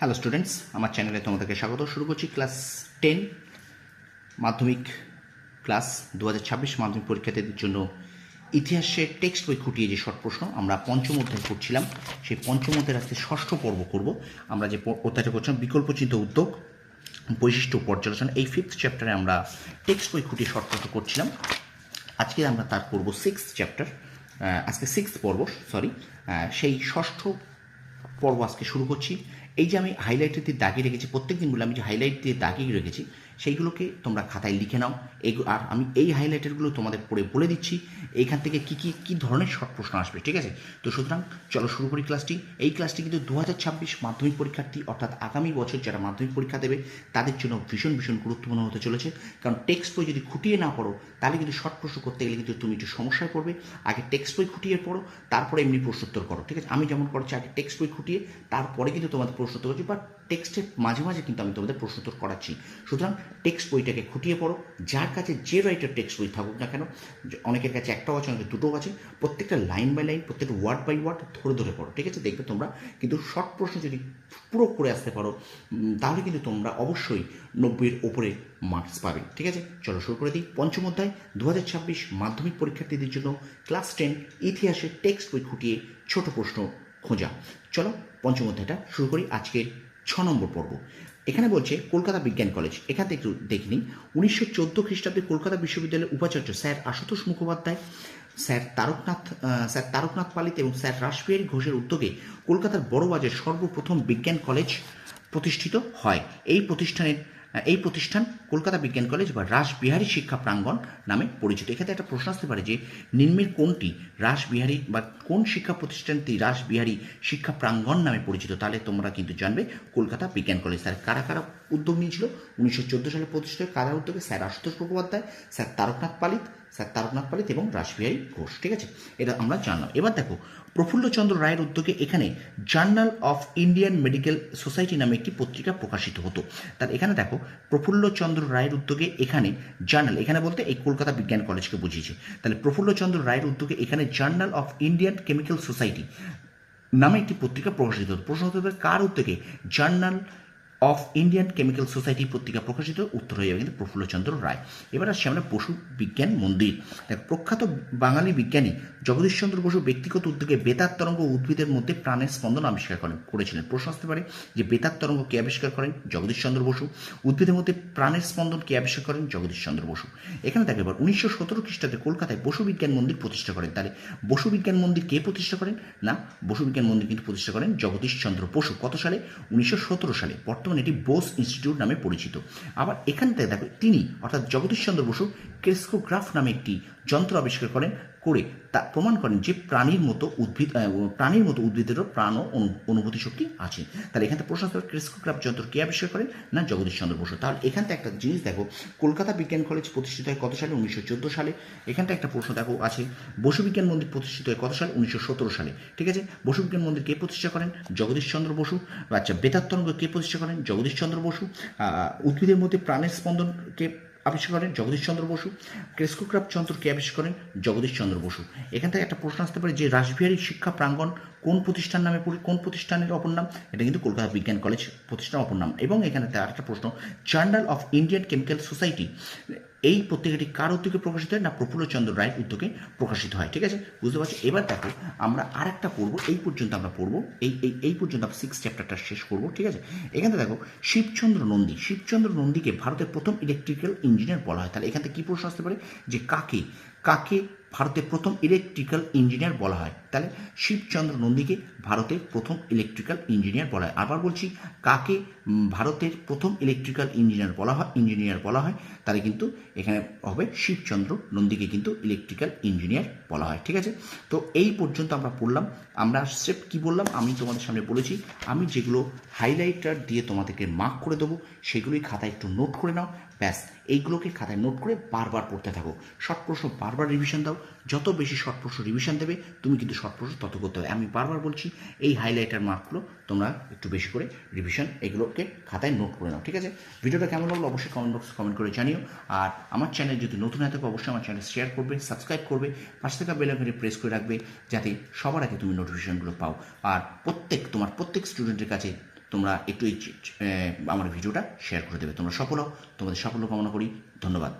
Hello students আমার চ্যানেলে তোমাদেরকে স্বাগত। শুরু করছি ক্লাস টেন মাধ্যমিক ক্লাস দু হাজার ছাব্বিশ মাধ্যমিক পরীক্ষার্থীদের জন্য ইতিহাসের টেক্সট বই খুঁটিয়ে যে শর্ট প্রশ্ন, আমরা পঞ্চম অধ্যায় করছিলাম সেই পঞ্চম অধ্যায়ের আজকে ষষ্ঠ পর্ব করব। আমরা যে অধ্যায়টা করছিলাম বিকল্প চিন্তা উদ্যোগ, বৈশিষ্ট্য পর্যালোচনা, এই ফিফথ চ্যাপ্টারে আমরা টেক্সট বই খুঁটিয়ে শর্ট প্রশ্ন করছিলাম। আজকে আমরা তার করব সিক্স চ্যাপ্টার আজকে সিক্স পর্ব সরি সেই ষষ্ঠ পর্ব আজকে শুরু করছি। এই যে আমি হাইলাইটের দিয়ে দাগিয়ে রেখেছি প্রত্যেক দিনগুলো আমি যে হাইলাইট দিয়ে দাগিয়ে রেখেছি সেইগুলোকে তোমরা খাতায় লিখে নাও। এই আর আমি এই হাইলাইটারগুলো তোমাদের পড়ে বলে দিচ্ছি, এইখান থেকে কী কী কী ধরনের শর্ট প্রশ্ন আসবে, ঠিক আছে? তো সুতরাং চলো শুরু করি ক্লাসটি এই ক্লাসটি কিন্তু দু হাজার ছাব্বিশ মাধ্যমিক পরীক্ষার্থী, অর্থাৎ আগামী বছর যারা মাধ্যমিক পরীক্ষা দেবে, তাদের জন্য ভীষণ ভীষণ গুরুত্বপূর্ণ হতে চলেছে। কারণ টেক্সট বই যদি খুঁটিয়ে না পড়ো, তাহলে কিন্তু শর্ট প্রশ্ন করতে গেলে কিন্তু তুমি একটু সমস্যায় পড়বে। আগে টেক্সট বই খুঁটিয়ে পড়ো, তারপরে এমনি প্রশ্নোত্তর করো, ঠিক আছে? আমি যেমন করছি, আগে টেক্সট বই খুঁটিয়ে, তারপরে কিন্তু তোমাদের প্রশ্নোত্তর করছি বা টেক্সটের মাঝে মাঝে কিন্তু আমি তোমাদের প্রশ্নোত্তর করাচ্ছি। সুতরাং টেক্সট বইটাকে খুঁটিয়ে পড়ো। যার কাছে যে রাইটার টেক্সট বই থাকুক না কেন, অনেকের কাছে একটাও আছে, অনেকের দুটোও আছে, প্রত্যেকটা লাইন বাই লাইন প্রত্যেকটা ওয়ার্ড বাই ওয়ার্ড ধরে ধরে পড়ো, ঠিক আছে? দেখবে তোমরা কিন্তু শর্ট প্রশ্ন যদি পুরো করে আসতে পারো তাহলে কিন্তু তোমরা অবশ্যই নব্বইয়ের ওপরে মার্কস পাবে, ঠিক আছে? চলো শুরু করে দিই। পঞ্চম অধ্যায় দু হাজার ছাব্বিশ মাধ্যমিক পরীক্ষার্থীদের জন্য ক্লাস টেন ইতিহাসের টেক্সট বই খুঁটিয়ে ছোট প্রশ্ন খোঁজা। চলো পঞ্চম অধ্যায়টা শুরু করি আজকের ছ নম্বর পর্ব। এখানে বলছে কলকাতা বিজ্ঞান কলেজ। এখান থেকে একটু দেখে নিন উনিশশো চোদ্দ খ্রিস্টাব্দে কলকাতা বিশ্ববিদ্যালয়ের উপাচার্য sir Ashutosh Mukhopadhyay, sir Taraknath sir Taraknath Palit এবং স্যার রাসবিহারী ঘোষের উদ্যোগে কলকাতার বড়বাজার সর্বপ্রথম বিজ্ঞান কলেজ প্রতিষ্ঠিত হয়। এই প্রতিষ্ঠানের এই প্রতিষ্ঠান কলকাতা বিজ্ঞান কলেজ বা রাসবিহারী শিক্ষা প্রাঙ্গণ নামে পরিচিত। এখানে একটা প্রশ্ন আসতে পারে যে, নিম্নের কোনটি? রাসবিহারী বা কোন শিক্ষা প্রতিষ্ঠানটি রাসবিহারী শিক্ষা প্রাঙ্গণ নামে পরিচিত? তাহলে তোমরা কিন্তু জানবে কলকাতা বিজ্ঞান কলেজ। তাহলে কারা কারা উদ্যোগ নিয়েছিল। উনিশশো চোদ্দ সালে প্রতিষ্ঠিত কারা উদ্যোগে sir Ashutosh Mukhopadhyay, sir Taraknath Palit, sir Taraknath পালিত এবং রাসবিহারী ঘোষ, ঠিক আছে? এটা আমরা জানলাম। এবার দেখো, প্রফুল্লচন্দ্র রায়ের উদ্যোগে এখানে journal of Indian medical society নামে একটি পত্রিকা প্রকাশিত হতো। তার এখানে দেখো, প্রফুল্লচন্দ্র রায়ের উদ্যোগে এখানে জার্নাল, এখানে বলতে এই কলকাতা বিজ্ঞান কলেজকে বুঝিয়েছে। তাহলে প্রফুল্লচন্দ্র রায়ের উদ্যোগে এখানে journal of Indian chemical society নামে একটি পত্রিকা প্রকাশিত হতো। প্রশ্ন হতে কার উদ্যোগে journal of Indian chemical society পত্রিকা প্রকাশিত, উত্তর হয়ে যাবে কিন্তু প্রফুল্লচন্দ্র রায়। এবার আসছে আমরা পশু বিজ্ঞান মন্দির। দেখ, প্রখ্যাত বাঙালি বিজ্ঞানী জগদীশচন্দ্র বসু ব্যক্তিগত উদ্যোগে বেতার তরঙ্গ উদ্ভিদের মধ্যে প্রাণের স্পন্দন আবিষ্কার করেন, করেছিলেন। প্রশ্ন আসতে পারে যে বেতার তরঙ্গ কে আবিষ্কার করেন? জগদীশচন্দ্র বসু। উদ্ভিদের মধ্যে প্রাণের স্পন্দন কে আবিষ্কার করেন? জগদীশচন্দ্র বসু। এখানে দেখো এবার, উনিশশো সতেরো খ্রিস্টাব্দে কলকাতায় বসু বিজ্ঞান মন্দির প্রতিষ্ঠা করেন। তাহলে বসু বিজ্ঞান মন্দির কে প্রতিষ্ঠা করেন? না, বসু বিজ্ঞান মন্দির কিন্তু প্রতিষ্ঠা করেন জগদীশচন্দ্র বসু। কত সালে? উনিশশো সতেরো সালে। বর্তমানে এটি বোস ইনস্টিটিউট নামে পরিচিত। আবার এখান থেকে দেখো, তিনি, অর্থাৎ জগদীশচন্দ্র বসু ক্রেস্কোগ্রাফ নামে একটি যন্ত্র আবিষ্কার করেন, করে তা প্রমাণ করেন যে প্রাণীর মতো উদ্ভিদ প্রাণীর মতো উদ্ভিদেরও প্রাণ ও অনু- অনুভূতি শক্তি আছে। তাহলে এখানে প্রশ্ন ক্রেস্কোগ্রাফ যন্ত্র কে আবিষ্কার করেন? না জগদীশচন্দ্র বসু। তাহলে এখান থেকে একটা জিনিস দেখো, কলকাতা বিজ্ঞান কলেজ প্রতিষ্ঠিত হয় কত সালে? উনিশশো চোদ্দ সালে। এখানটা একটা প্রশ্ন দেখো আছে, বসু বিজ্ঞান মন্দির প্রতিষ্ঠিত হয় কত সালে? উনিশশো সতেরো সালে। ঠিক আছে? বসু বিজ্ঞান মন্দির কে প্রতিষ্ঠা করেন? জগদীশচন্দ্র বসু। আচ্ছা বেতার তরঙ্গ কে প্রতিষ্ঠা করেন? জগদীশচন্দ্র বসু। উদ্ভিদের মধ্যে প্রাণের স্পন্দনকে আবিষ্কার করেন জগদীশচন্দ্র বসু ক্রেস্কোগ্রাফ যন্ত্র কে আবিষ্কার করেন জগদীশচন্দ্র বসু। এখান থেকে একটা প্রশ্ন আসতে পারে যে রাসবিহারী শিক্ষা প্রাঙ্গণ কোন প্রতিষ্ঠান নামে কোন প্রতিষ্ঠানের অপর নাম? এটা কিন্তু কলকাতা বিজ্ঞান কলেজ প্রতিষ্ঠান অপর নাম। এবং এখানে তার একটা প্রশ্ন, journal of Indian chemical society এই পত্রিকাটি কার উদ্যোগে প্রকাশিত হয় না প্রফুল্লচন্দ্র রায়ের উদ্যোগে প্রকাশিত হয়, ঠিক আছে? বুঝতে পারছি এবার দেখো, আমরা আরেকটা পড়ব এই পর্যন্ত আমরা পড়ব, এই এই এই পর্যন্ত আমরা সিক্স চ্যাপ্টারটা শেষ করব, ঠিক আছে? এখানে দেখো, শিবচন্দ্র নন্দী, শিবচন্দ্র নন্দীকে ভারতের প্রথম ইলেকট্রিক্যাল ইঞ্জিনিয়ার বলা হয়। তাহলে এখান থেকে কী প্রশ্ন আসতে পারে? যে কাকে কাকে ভারতের প্রথম ইলেকট্রিক্যাল ইঞ্জিনিয়ার বলা হয়? তাহলে শিবচন্দ্র নন্দীকে ভারতের প্রথম ইলেকট্রিক্যাল ইঞ্জিনিয়ার বলা হয়। আবার বলছি, কাকে ভারতের প্রথম ইলেকট্রিক্যাল ইঞ্জিনিয়ার বলা হয় ইঞ্জিনিয়ার বলা হয়। তাহলে কিন্তু এখানে হবে শিবচন্দ্র নন্দীকে কিন্তু ইলেকট্রিক্যাল ইঞ্জিনিয়ার বলা হয়, ঠিক আছে? তো এই পর্যন্ত আমরা পড়লাম। আমরা স্টেপ কি বললাম? আমি তোমাদের সামনে বলেছি, আমি যেগুলো হাইলাইটার দিয়ে তোমাদেরকে মার্ক করে দেবো, সেগুলোই খাতায় একটু নোট করে নাও। ব্যাস, এইগুলোকে খাতায় নোট করে বারবার পড়তে থাকো। শর্ট প্রশ্ন বারবার রিভিশন দাও। যত বেশি শর্ট প্রশ্ন রিভিশন দেবে, তুমি কিন্তু শর্ট প্রশ্ন তত করতে হবে আমি বারবার বলছি, এই হাইলাইটার মার্কগুলো তোমরা একটু বেশি করে রিভিশন এগুলোকে খাতায় নোট করে নাও, ঠিক আছে? ভিডিওটা কেমন লাগল অবশ্যই কমেন্ট বক্সে কমেন্ট করে জানিও। আর আমার চ্যানেল যদি নতুন হয়ে থাকে, অবশ্যই আমার চ্যানেল শেয়ার করবে সাবস্ক্রাইব করবে, পাশে থেকে বেল আইকনে প্রেস করে রাখবে, যাতে সবার আগে তুমি নোটিফিকেশনগুলো পাও। আর প্রত্যেক, তোমার প্রত্যেক স্টুডেন্টের কাছে তোমরা একটু এই আমার ভিডিওটা শেয়ার করে দেবে। তোমরা সফল তোমাদের সাফল্য কামনা করি। ধন্যবাদ।